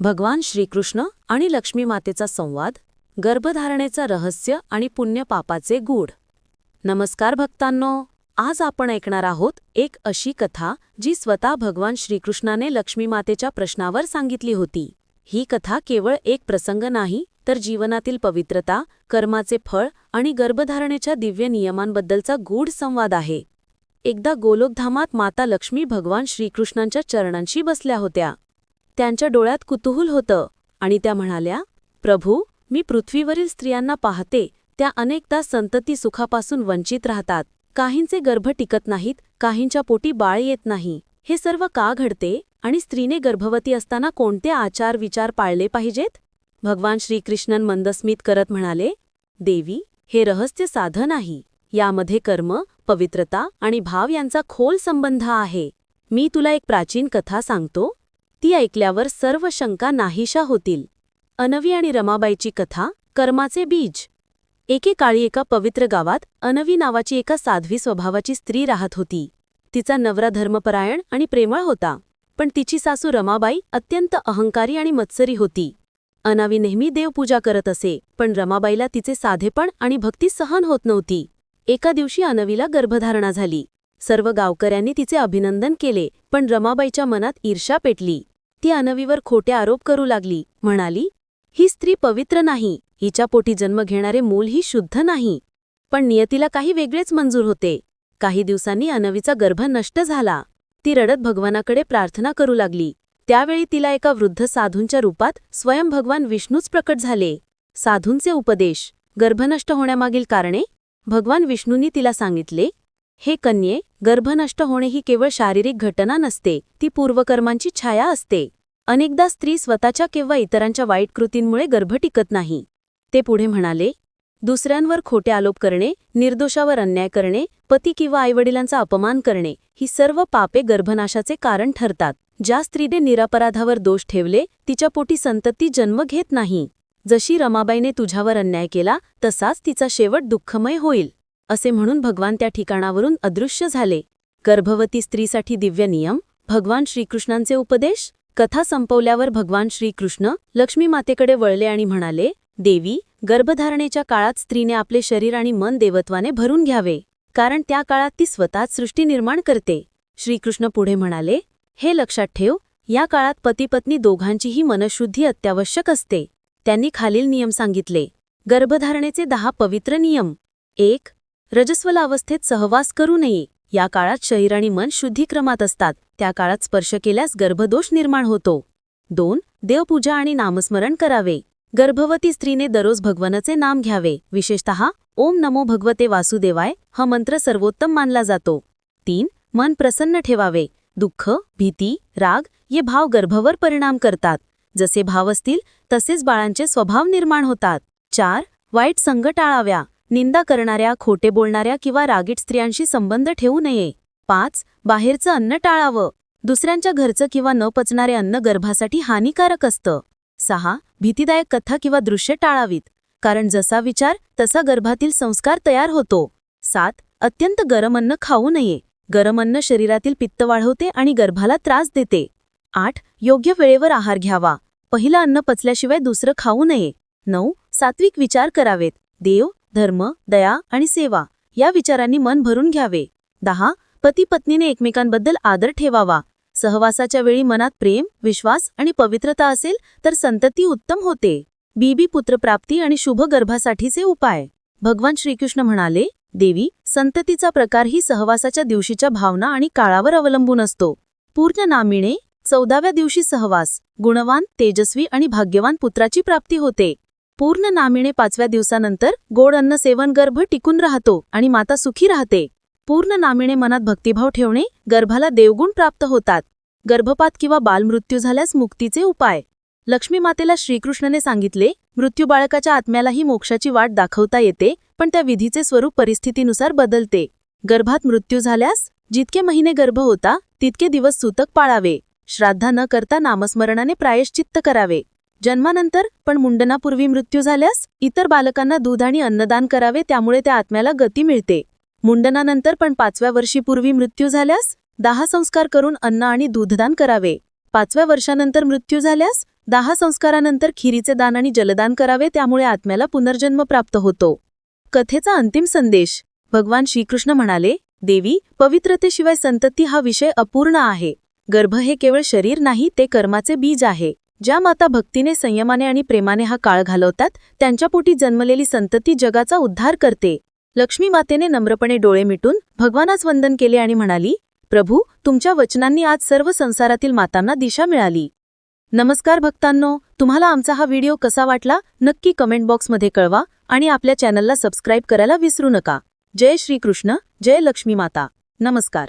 भगवान श्रीकृष्ण आणि लक्ष्मीमातेचा संवाद गर्भधारणेचं रहस्य आणि पुण्यपापाचे गूढ. नमस्कार भक्तांनो आज आपण ऐकणार आहोत एक अशी कथा जी स्वतः भगवान श्रीकृष्णाने लक्ष्मीमातेच्या प्रश्नावर सांगितली होती. ही कथा केवळ एक प्रसंग नाही तर जीवनातील पवित्रता कर्माचे फळ आणि गर्भधारणेच्या दिव्य नियमांबद्दलचा गूढ संवाद आहे. एकदा गोलोकधामात माता लक्ष्मी भगवान श्रीकृष्णांच्या चरणांशी बसल्या होत्या. त्यांच्या डोळ्यात कुतूहल होतं आणि त्या म्हणाल्या प्रभू मी पृथ्वीवरील स्त्रियांना पाहते त्या अनेकदा संतती सुखापासून वंचित राहतात. काहींचे गर्भ टिकत नाहीत काहींच्या पोटी बाळ येत नाही. हे सर्व का घडते आणि स्त्रीने गर्भवती असताना कोणते आचार विचार पाळले पाहिजेत? भगवान श्रीकृष्णन मंदस्मित करत म्हणाले देवी हे रहस्य साधन नाही. यामध्ये कर्म पवित्रता आणि भाव यांचा खोल संबंध आहे. मी तुला एक प्राचीन कथा सांगतो. ती ऐकल्यावर सर्व शंका नाहीशा होतील. अनवी आणि रमाबाईची कथा कर्माचे बीज. एकेकाळी एका पवित्र गावात अनवी नावाची एका साध्वी स्वभावाची स्त्री राहत होती. तिचा नवरा धर्मपरायण आणि प्रेमळ होता पण तिची सासू रमाबाई अत्यंत अहंकारी आणि मत्सरी होती. अनावी नेहमी देवपूजा करत असे पण रमाबाईला तिचे साधेपण आणि भक्ती सहन होत नव्हती. एका दिवशी अनवीला गर्भधारणा झाली. सर्व गावकऱ्यांनी तिचे अभिनंदन केले पण रमाबाईच्या मनात ईर्षा पेटली. ती अनवीवर खोटे आरोप करू लागली. म्हणाली ही स्त्री पवित्र नाही. हिच्या पोटी जन्म घेणारे मूल ही शुद्ध नाही. पण नियतीला काही वेगळेच मंजूर होते. काही दिवसांनी अनवीचा गर्भ नष्ट झाला. ती रडत भगवानाकडे प्रार्थना करू लागली. त्यावेळी तिला एका वृद्ध साधूंच्या रूपात स्वयं भगवान विष्णूच प्रकट झाले. साधूंचे उपदेश गर्भनष्ट होण्यामागील कारणे? भगवान विष्णूंनी तिला सांगितले हे कन्ये गर्भनष्ट होणे ही केवळ शारीरिक घटना नसते ती पूर्वकर्मांची छाया असते. अनेकदा स्त्री स्वतःच्या किंवा इतरांच्या वाईट कृतींमुळे गर्भ टिकत नाही. ते पुढे म्हणाले दुसऱ्यांवर खोटे आरोप करणे निर्दोषावर अन्याय करणे पती किंवा आईवडिलांचा अपमान करणे ही सर्व पापे गर्भनाशाचे कारण ठरतात. ज्या स्त्रीने निरापराधावर दोष ठेवले तिच्या पोटी संतती जन्म घेत नाही. जशी रमाबाईने तुझ्यावर अन्याय केला तसाच तिचा शेवट दुःखमय होईल. असे म्हणून भगवान त्या ठिकाणावरून अदृश्य झाले. गर्भवती स्त्रीसाठी दिव्य नियम भगवान श्रीकृष्णांचे उपदेश कथा संपवल्यावर भगवान श्रीकृष्ण लक्ष्मी मातेकडे वळले आणि म्हणाले देवी गर्भधारणेच्या काळात स्त्रीने आपले शरीर आणि मन देवत्वाने भरून घ्यावे कारण त्या काळात ती स्वतःच सृष्टी निर्माण करते. श्रीकृष्ण पुढे म्हणाले हे लक्षात ठेव या काळात पतीपत्नी दोघांचीही मनशुद्धी अत्यावश्यक असते. त्यांनी खालील नियम सांगितले. गर्भधारणेचे दहा पवित्र नियम. एक रजस्वला अवस्थेत सहवास करू नये. या काळात शरीर आणि मन शुद्धीक्रमात असतात. त्या काळात स्पर्श केल्यास गर्भदोष निर्माण होतो. दोन देवपूजा आणि नामस्मरण करावे. गर्भवती स्त्रीने दररोज भगवानाचे नाम घ्यावे. विशेषतः ओम नमो भगवते वासुदेवाय हा मंत्र सर्वोत्तम मानला जातो. तीन मन प्रसन्न ठेवावे. दुःख भीती राग ये भाव गर्भवर परिणाम करतात. जसे भाव असतील तसेच बाळांचे स्वभाव निर्माण होतात. चार वाईट संग टाळाव्या. निंदा करणाऱ्या खोटे बोलणाऱ्या किंवा रागीट स्त्रियांशी संबंध ठेवू नये. पाच बाहेरचं अन्न टाळावं. दुसऱ्यांच्या घरचं किंवा न पचणारे अन्न गर्भासाठी हानिकारक असतं. सहा भीतीदायक कथा किंवा दृश्य टाळावीत. कारण जसा विचार तसा गर्भातील संस्कार तयार होतो. सात अत्यंत गरम अन्न खाऊ नये. गरम अन्न शरीरातील पित्त वाढवते आणि गर्भाला त्रास देते. आठ योग्य वेळेवर आहार घ्यावा. पहिलं अन्न पचल्याशिवाय दुसरं खाऊ नये. नऊ सात्विक विचार करावेत. देव धर्म दया आणि सेवा या विचारांनी मन भरून घ्यावे. दहा पती पत्नीने एकमेकांबद्दल आदर ठेवावा. सहवासाच्या वेळी मनात प्रेम विश्वास आणि पवित्रता असेल तर संतती उत्तम होते. बीबी पुत्रप्राप्ती आणि शुभ गर्भासाठीचे उपाय. भगवान श्रीकृष्ण म्हणाले देवी संततीचा प्रकार ही सहवासाच्या दिवशीच्या भावना आणि काळावर अवलंबून असतो. पूर्ण नामिणे चौदाव्या दिवशी सहवास गुणवान तेजस्वी आणि भाग्यवान पुत्राची प्राप्ती होते. पूर्ण नामिणे पाचव्या दिवसानंतर गोड अन्न सेवन गर्भ टिकून राहतो आणि माता सुखी राहते. पूर्ण नामिणे मनात भक्तिभाव ठेवणे गर्भाला देवगुण प्राप्त होतात. गर्भपात किंवा बालमृत्यू झाल्यास मुक्तीचे उपाय. लक्ष्मी मातेला श्रीकृष्णने सांगितले मृत्यू बाळकाच्या आत्म्यालाही मोक्षाची वाट दाखवता येते पण त्या विधीचे स्वरूप परिस्थितीनुसार बदलते. गर्भात मृत्यू झाल्यास जितके महिने गर्भ होता तितके दिवस सूतक पाळावे. श्राद्धा न करता नामस्मरणाने प्रायश्चित्त करावे. जन्मानंतर पण मुंडनापूर्वी मृत्यू झाल्यास इतर बालकांना दूध आणि अन्नदान करावे त्यामुळे त्या आत्म्याला गती मिळते. मुंडनानंतर पण पाचव्या वर्षीपूर्वी मृत्यू झाल्यास दहा संस्कार करून अन्न आणि दूधदान करावे. पाचव्या वर्षानंतर मृत्यू झाल्यास दहा संस्कारानंतर खिरीचे दान आणि जलदान करावे त्यामुळे आत्म्याला पुनर्जन्म प्राप्त होतो. कथेचा अंतिम संदेश. भगवान श्रीकृष्ण म्हणाले देवी पवित्रतेशिवाय संतती हा विषय अपूर्ण आहे. गर्भ हे केवळ शरीर नाही ते कर्माचे बीज आहे. ज्या माता भक्तीने संयमाने आणि प्रेमाने हा काळ घालवतात त्यांच्या पोटी जन्मलेली संतती जगाचा उद्धार करते. लक्ष्मी मातेने नम्रपणे डोळे मिटून भगवानास वंदन केले आणि म्हणाली प्रभू तुमच्या वचनांनी आज सर्व संसारातील मातांना दिशा मिळाली. नमस्कार भक्तांनो तुम्हाला आमचा हा व्हिडिओ कसा वाटला नक्की कमेंट बॉक्समध्ये कळवा आणि आपल्या चॅनलला सबस्क्राईब करायला विसरू नका. जय श्रीकृष्ण जय लक्ष्मी माता. नमस्कार.